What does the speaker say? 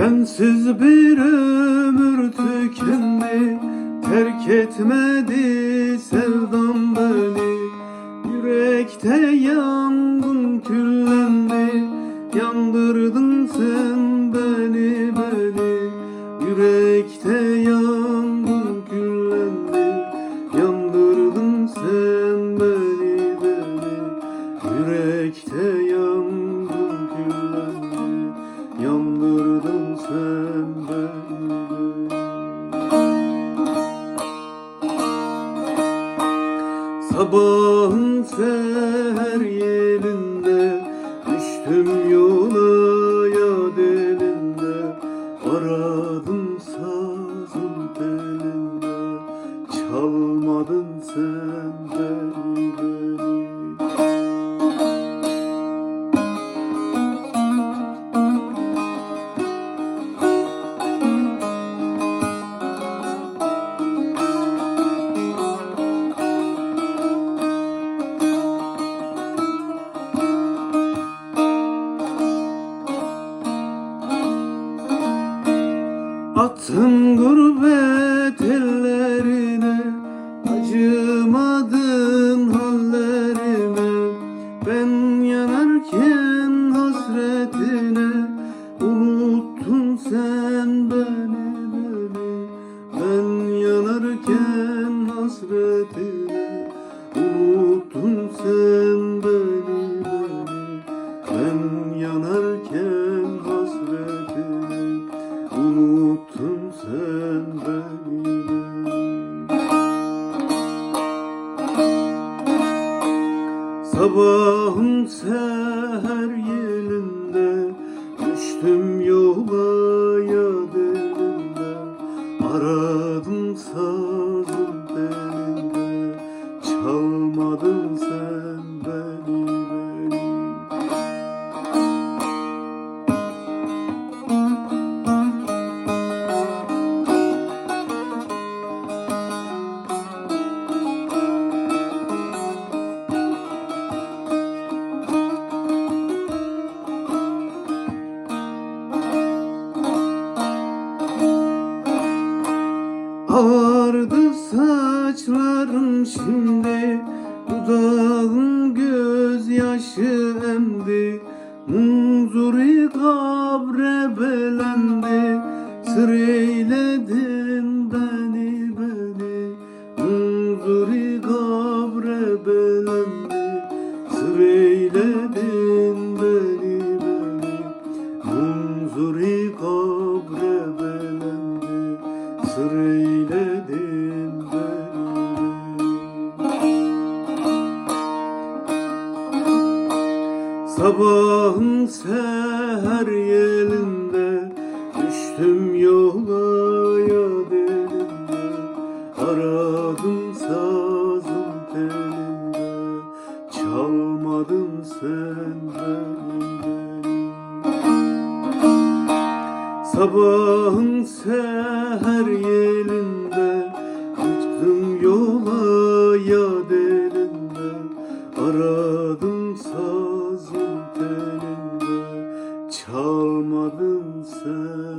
Sensiz bir ömür tükendi Terk etmedi sevdam beni. Yürekte yangın Sabahın seher yerinde Düştüm yola ya delinde. Aradım sazın telinde Çalmadın sen Sın Sabahın seher yelinde Düştüm yola ya delinde Aradım Ağardı saçlarım şimdi. Dudağın gözyaşı emdi. Munzuri kabre belendi. Sır beni beni. Munzuri kabre belendi. Sır beni beni. Munzuri kabre belendi. Sır Sabahın seher yelinde Düştüm yola ya delinde Aradım sazın telinde Çalmadın sen beni beni Sabahın seher yelinde Çıktım yola ya delinde Aradım sazın çalmadın sen.